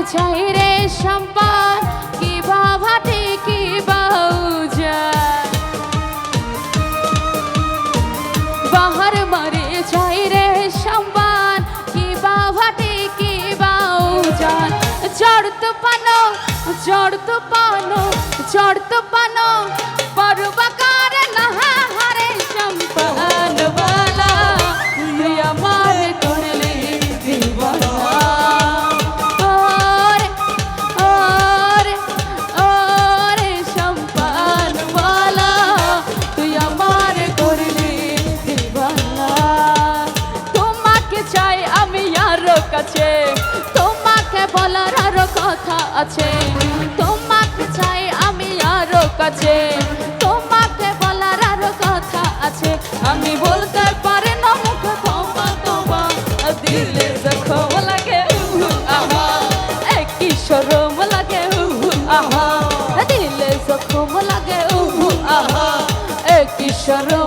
সম্পান কি ভাভাটি কি বাউজা। বাহার মারে চাই রে সম্পান কি বাভাটি কি বাউজান চড়ত পানো চড়ত পানো চড়ত পানো আরও কাছে তোমাকে বলার আরও কথা আছে। তোমাকে চাই আমি আরও কাছে। তোমাকে বলার আরও কথা আছে। আমি বলতে পারি না মুখে তোমা তোমা। দিলে জখম লাগে আহা। একই সরম লাগে আহা। দিলে জখম লাগে আহা। একই সরম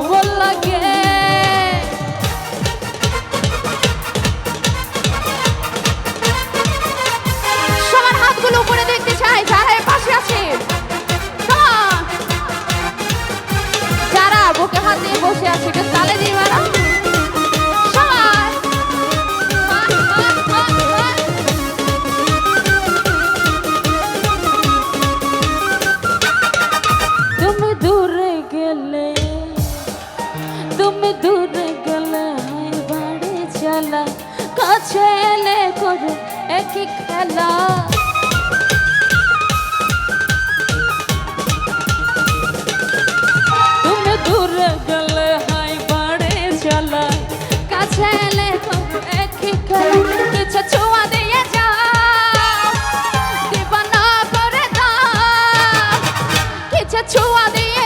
একই খেলা। তুমি দূরে গেলে হাই বাড়ি চলা কাছে এলে একই খেলা। কিছু দিয়ে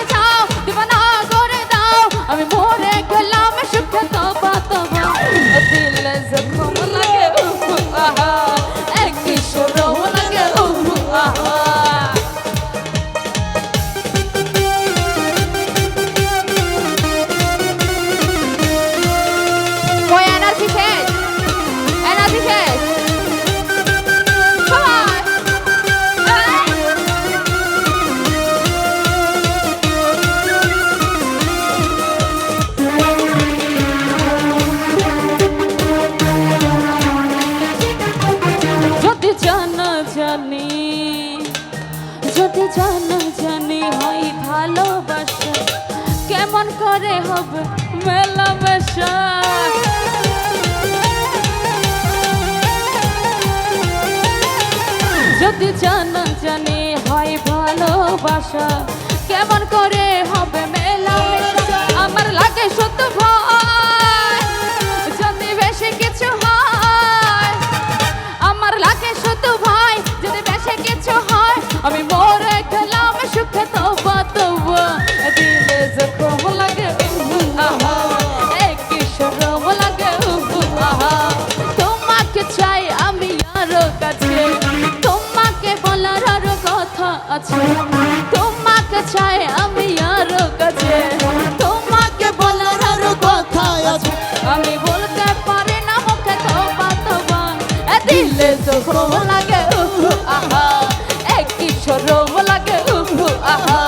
জানা জানি হয় ভালোবাসা। কেমন করে হবে মেলামেশা? যদি জানা আছে? তোমাকে চাই আমি আরও কাছে। তোমাকে বলার আরও কথা আছে। আমি বলতে পারি না, মুখে তোবা তোবা এ দিলে খুব লাগে আহা। এক কিশোর লাগে আহা।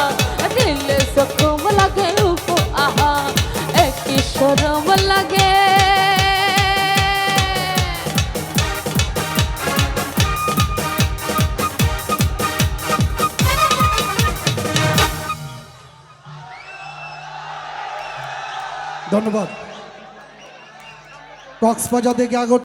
ধন্যবাদ কক্সবাজার থেকে আগত